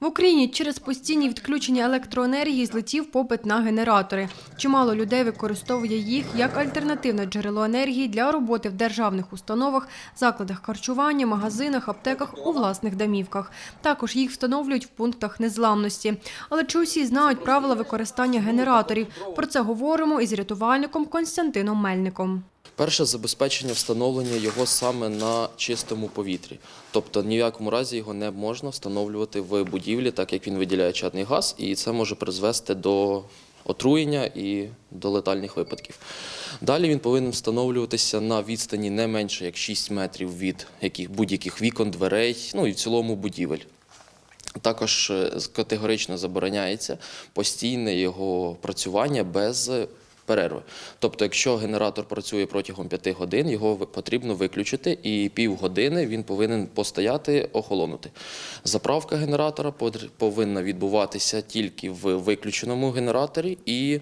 В Україні через постійні відключення електроенергії злетів попит на генератори. Чимало людей використовує їх як альтернативне джерело енергії для роботи в державних установах, закладах харчування, магазинах, аптеках у власних домівках. Також їх встановлюють в пунктах незламності. Але чи усі знають правила використання генераторів? Про це говоримо із рятувальником Константином Мельником. Перше забезпечення встановлення його саме на чистому повітрі. Тобто ні в якому разі його не можна встановлювати в будівлі, так як він виділяє чадний газ, і це може призвести до отруєння і до летальних випадків. Далі він повинен встановлюватися на відстані не менше як 6 метрів від будь-яких вікон, дверей, ну і в цілому будівель. Також е, категорично забороняється постійне його працювання без перерви. Тобто, якщо генератор працює протягом 5 годин, його потрібно виключити, і півгодини він повинен постояти, охолонути. Заправка генератора повинна відбуватися тільки в виключеному генераторі і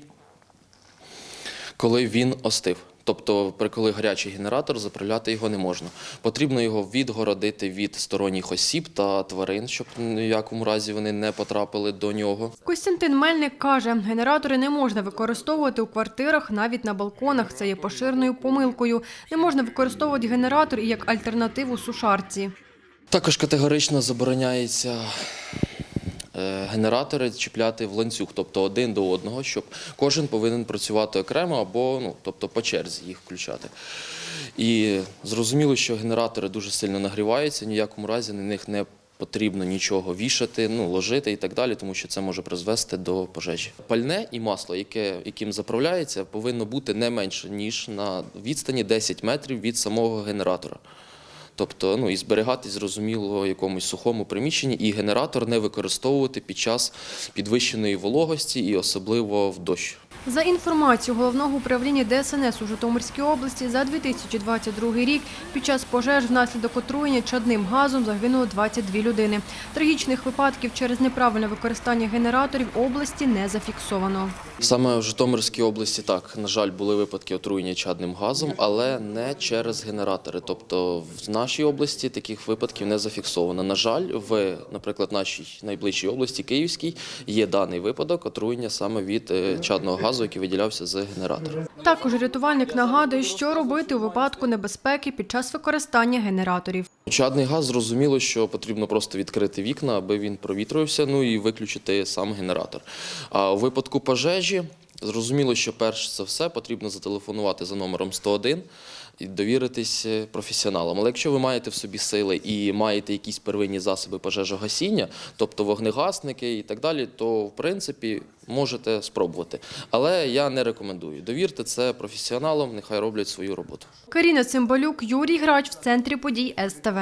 коли він остив. Тобто, коли гарячий генератор, заправляти його не можна. Потрібно його відгородити від сторонніх осіб та тварин, щоб ні в якому разі вони не потрапили до нього. Костянтин Мельник каже, генератори не можна використовувати у квартирах, навіть на балконах. Це є поширеною помилкою. Не можна використовувати генератор і як альтернативу сушарці. Також категорично забороняється генератори чіпляти в ланцюг, тобто один до одного, щоб кожен повинен працювати окремо або ну, тобто по черзі їх включати. І зрозуміло, що генератори дуже сильно нагріваються, ні в якому разі на них не потрібно нічого вішати, ну, ложити і так далі, тому що це може призвести до пожежі. Пальне і масло, яке, яким заправляється, повинно бути не менше, ніж на відстані 10 метрів від самого генератора. Тобто, ну і зберігатись, зрозуміло, якомусь сухому приміщенні, і генератор не використовувати під час підвищеної вологості і особливо в дощ. За інформацією головного управління ДСНС у Житомирській області, за 2022 рік під час пожеж внаслідок отруєння чадним газом загинуло 22 людини. Трагічних випадків через неправильне використання генераторів області не зафіксовано. Саме в Житомирській області так, на жаль, були випадки отруєння чадним газом, але не через генератори. Тобто в нашій області таких випадків не зафіксовано. На жаль, в, наприклад, нашій найближчій області Київській є даний випадок отруєння саме від е, чадного газу, який виділявся з генератора. Також рятувальник нагадує, що робити у випадку небезпеки під час використання генераторів. Чадний газ зрозуміло, що потрібно просто відкрити вікна, аби він провітрювався, ну і виключити сам генератор. А у випадку пожежі зрозуміло, що перш за все потрібно зателефонувати за номером 101 і довіритись е, професіоналам. Але якщо ви маєте в собі сили і маєте якісь первинні засоби пожежогасіння, тобто вогнегасники і так далі, то в принципі можете спробувати. Але я не рекомендую. Довірте це професіоналам, нехай роблять свою роботу. Каріна Цимбалюк, Юрій Грач в центрі подій СТВ.